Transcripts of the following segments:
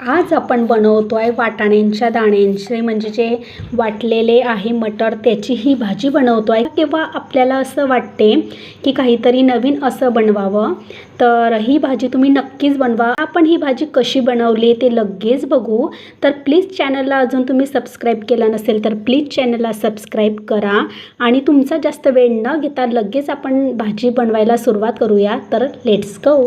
आज आपण बनवतो आहे वाटाण्यांच्या दाण्यांचे म्हणजे जे वाटलेले आहे मटर त्याची ही भाजी बनवतो आहे तेव्हा आपल्याला असं वाटते की काहीतरी नवीन असं बनवावं. तर ही भाजी तुम्ही नक्कीच बनवा. आपण ही भाजी कशी बनवली ते लगेच बघू. तर प्लीज चॅनलला अजून तुम्ही सबस्क्राईब केला नसेल तर प्लीज चॅनलला सबस्क्राईब करा. आणि तुमचा जास्त वेळ न घेता लगेच आपण भाजी बनवायला सुरुवात करूया. तर लेट्स गो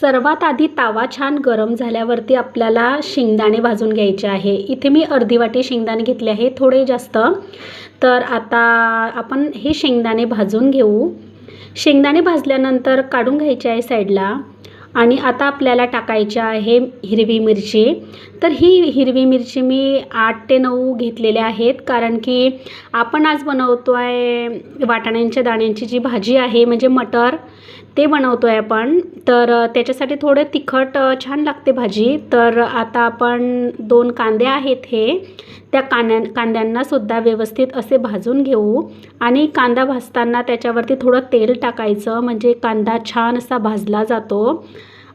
सर्वात आधी तावा छान गरम झाल्यावरती आपल्याला शेंगदाणे भाजून घ्यायचे आहे. इथे मी अर्धी वाटी शेंगदाणे घेतले आहे थोडे जास्त. तर आता आपण हे शेंगदाणे भाजून घेऊ. शेंगदाणे भाजल्यानंतर काढून घ्यायचे आहे साईडला. आणि आता आपल्याला टाकायची आहे हिरवी मिरची. तर ही हिरवी मिरची मी आठ ते नऊ घेतलेल्या आहेत कारण की आपण आज बनवतो आहे वाटाण्यांच्या दाण्यांची जी भाजी आहे म्हणजे मटर ते बनवतो आहे आपण. तर त्याच्यासाठी थोडं तिखट छान लागते भाजी. तर आता आपण दोन कांदे आहेत हे. त्या कांद्या कांद्यांनासुद्धा व्यवस्थित असे भाजून घेऊ. आणि कांदा भाजताना त्याच्यावरती थोडं तेल टाकायचं. म्हणजे कांदा छान असा भाजला जातो.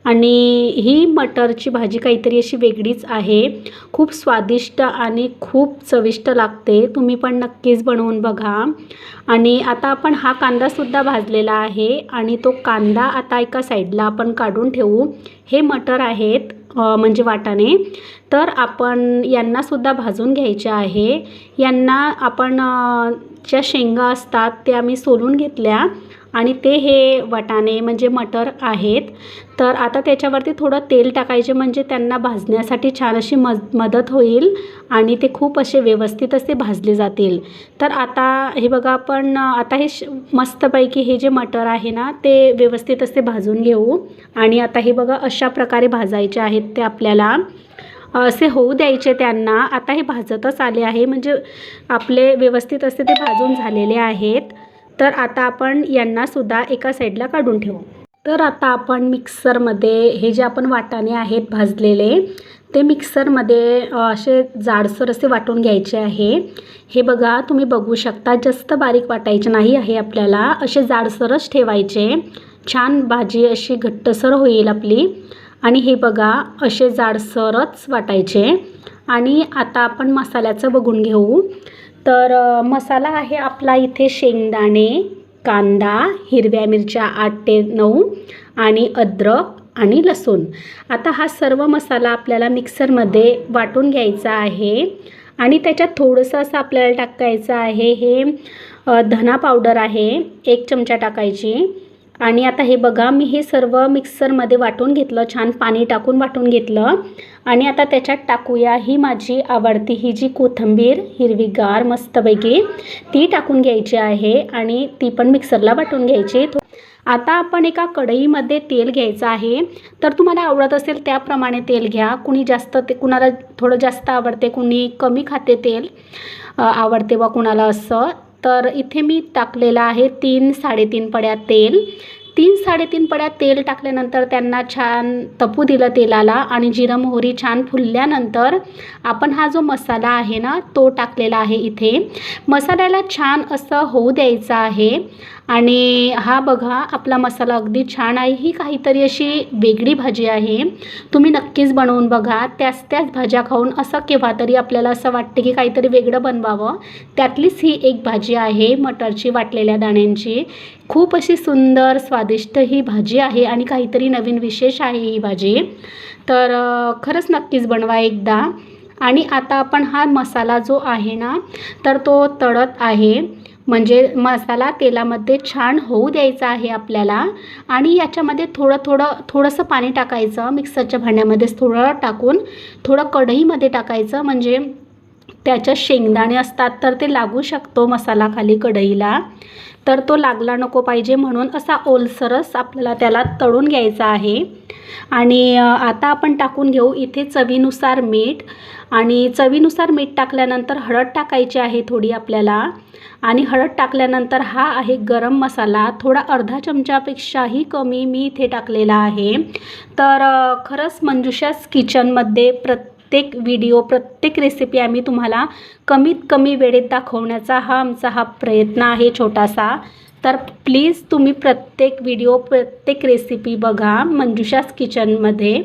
आणि ही मटरची भाजी काहीतरी अशी वेगळीच आहे. खूप स्वादिष्ट आणि खूप चविष्ट लागते. तुम्ही पण नक्कीच बनवून बघा. आणि आता आपण हा कांदासुद्धा भाजलेला आहे आणि तो कांदा आता एका साईडला आपण काढून ठेवू. हे मटर आहेत म्हणजे वाटाणे. तर आपण यांनासुद्धा भाजून घ्यायचे आहे. यांना आपण ज्या शेंगा असतात त्या मी सोलून घेतल्या. आणि ते हे वाटाणे म्हणजे मटर आहेत. तर आता त्याच्यावरती थोडं तेल टाकायचे म्हणजे त्यांना भाजण्यासाठी छान अशी मज मदत होईल आणि ते खूप असे व्यवस्थित असे भाजले जातील. तर आता हे बघा आपण आता हे श मस्तपैकी हे जे मटर आहे ना ते व्यवस्थित असे भाजून घेऊ. आणि आता हे बघा अशा प्रकारे भाजायचे आहेत ते आपल्याला. असे होऊ द्यायचे त्यांना. आता हे भाजतच आले आहे. म्हणजे आपले व्यवस्थित असे ते भाजून झालेले आहेत. तर आता आपण यांनासुद्धा एका साईडला काढून ठेवू. तर आता आपण मिक्सरमध्ये हे जे आपण वाटाणे आहेत भाजलेले ते मिक्सरमध्ये असे जाडसर असे वाटून घ्यायचे आहे. हे बघा तुम्ही बघू शकता जास्त बारीक वाटायचे नाही आहे आपल्याला. असे जाडसरच ठेवायचे. छान भाजी अशी घट्टसर होईल आपली. आणि हे बघा असे जाडसरच वाटायचे. आणि आता आपण मसाल्याचं बघून घेऊ. तर मसाला आहे आपला इथे शेंगदाणे कांदा हिरव्या मिरच्या आठ ते नऊ आणि अद्रक आणि लसूण. आता हा सर्व मसाला आपल्याला मिक्सरमध्ये वाटून घ्यायचा आहे आणि त्याच्यात थोडंसं असं आपल्याला टाकायचं आहे. हे धना पावडर आहे एक चमचा टाकायची. आणि आता हे बघा मी हे सर्व मिक्सरमध्ये वाटून घेतलं छान पाणी टाकून वाटून घेतलं. आणि आता त्याच्यात टाकूया ही माझी आवडती ही जी कोथिंबीर हिरवीगार मस्तपैकी ती टाकून घ्यायची आहे आणि ती पण मिक्सरला वाटून घ्यायची. आता आपण एका कढईमध्ये तेल घ्यायचं आहे. तर तुम्हाला आवडत असेल त्याप्रमाणे तेल घ्या. कुणी जास्त ते कुणाला थोडं जास्त आवडते कुणी कमी खाते तेल आवडते वा कुणाला असं. तर इथे मी टाकलेलं आहे तीन साडेतीन पड्या तेल. तीन साडेतीन पड्या तेल टाकल्यानंतर त्यांना छान तपू दिलं तेलाला आणि जिरं मोहरी छान फुलल्यानंतर आपण हा जो मसाला आहे ना तो टाकलेला आहे इथे. मसाल्याला छान असं होऊ द्यायचं आहे. आणि हा बघा आपला मसाला अगदी छान आहे. ही काहीतरी अशी वेगळी भाजी आहे. तुम्ही नक्कीच बनवून बघा. त्याच त्याच भाज्या खाऊन असं केव्हा तरी आपल्याला असं वाटते की काहीतरी वेगळं बनवावं. त्यातलीच ही एक भाजी आहे मटरची वाटलेल्या दाण्यांची. खूप अशी सुंदर स्वादिष्ट ही भाजी आहे आणि काहीतरी नवीन विशेष आहे ही भाजी. तर खरंच नक्कीच बनवा एकदा. आणि आता आपण हा मसाला जो आहे ना तर तो तळत आहे. म्हणजे मसाला तेलामध्ये छान होऊ द्यायचा आहे आपल्याला. आणि याच्यामध्ये थोडं थोडं थोडंसं पाणी टाकायचं. मिक्सरच्या भांड्यामध्येच थोडं टाकून थोडं कढईमध्ये टाकायचं. म्हणजे त्याच्यात शेंगदाणे असतात तर ते लागू शकतो मसाला खाली कढईला. तर तो लागला नको पाहिजे म्हणून असा ओलसरस आपल्याला त्याला तळून घ्यायचा आहे. आणि आता आपण टाकून घेऊ इथे चवीनुसार मीठ. आणि चवीनुसार मीठ टाकल्यानंतर हळद टाकायची आहे थोडी आपल्याला. आणि हळद टाकल्यानंतर हा आहे गरम मसाला. थोडा अर्धा चमच्यापेक्षाही कमी मी इथे टाकलेला आहे. तर खरंच मंजुषाच किचनमध्ये प्रत्येक व्हिडिओ प्रत्येक रेसिपी आम्ही तुम्हाला कमीत कमी वेळेत दाखवण्याचा हा आमचा हा प्रयत्न आहे छोटासा. तर प्लीज तुम्ही प्रत्येक व्हिडिओ प्रत्येक रेसिपी बघा मंजुषास किचनमध्ये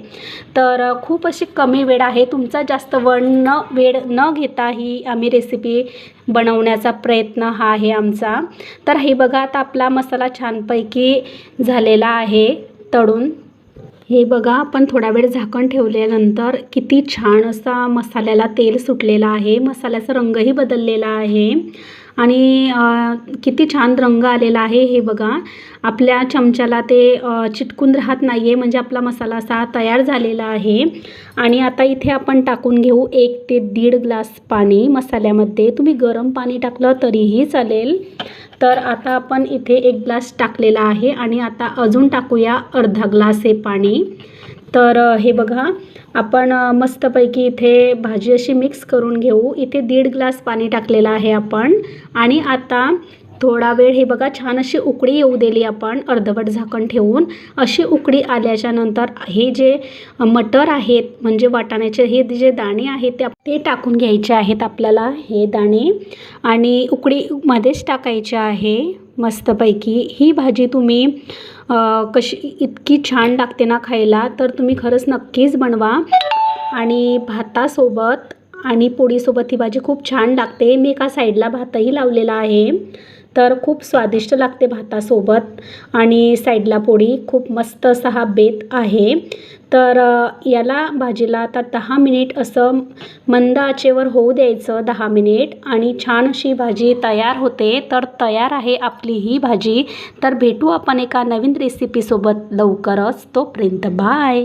तर खूप अशी कमी वेळ आहे. तुमचा जास्त वण न वेळ न घेता ही आम्ही रेसिपी बनवण्याचा प्रयत्न हा आहे आमचा. तर हे बघा आता आपला मसाला छानपैकी झालेला आहे तळून. हे बघा आपण थोडा वेळ झाकण ठेवल्यानंतर किती छान असा मसाल्याला तेल सुटलेला आहे. मसाल्याचा रंगही बदललेला आहे. आणि किती छान रंग आलेला आहे हे बघा. आपल्या चमच्याला ते चिटकून राहत नाही आहे म्हणजे आपला मसाला असा तयार झालेला आहे. आणि आता इथे आपण टाकून घेऊ एक ते दीड ग्लास पाणी मसाल्यामध्ये. तुम्ही गरम पाणी टाकलं तरीही चालेल. तर आता आपण इथे एक ग्लास टाकलेला आहे आणि आता अजून टाकूया अर्धा ग्लास हे पाणी. तर हे बघा आपण मस्तपैकी इथे भाजी अशी मिक्स करून घेऊ. इथे दीड ग्लास पाणी टाकलेलं आहे आपण. आणि आता थोडा वेळ हे बघा छान अशी उकळी येऊ दिली आपण अर्धवट झाकण ठेवून. अशी उकळी आल्याच्यानंतर हे जे मटर आहेत म्हणजे वाटाण्याचे हे जे दाणे आहेत ते ते टाकून घ्यायचे आहेत आपल्याला हे दाणे. आणि उकडीमध्येच टाकायचे आहे मस्तपैकी. ही भाजी तुम्ही कशी इतकी छान लागते ना खायला तर तुम्ही खरंच नक्कीच बनवा. आणि भातासोबत आणि पोळीसोबत ही भाजी खूप छान लागते. मी एका साईडला भातही लावलेला आहे. तर खूप स्वादिष्ट लागते भातासोबत. आणि साईडला पोळी खूप मस्त असा हा बेत आहे. तर याला भाजीला आता दहा मिनिट असं मंद आचेवर होऊ द्यायचं दहा मिनिट. आणि छान अशी भाजी तयार होते. तर तयार आहे आपली ही भाजी. तर भेटू आपण एका नवीन रेसिपीसोबत लवकरच. तोपर्यंत बाय.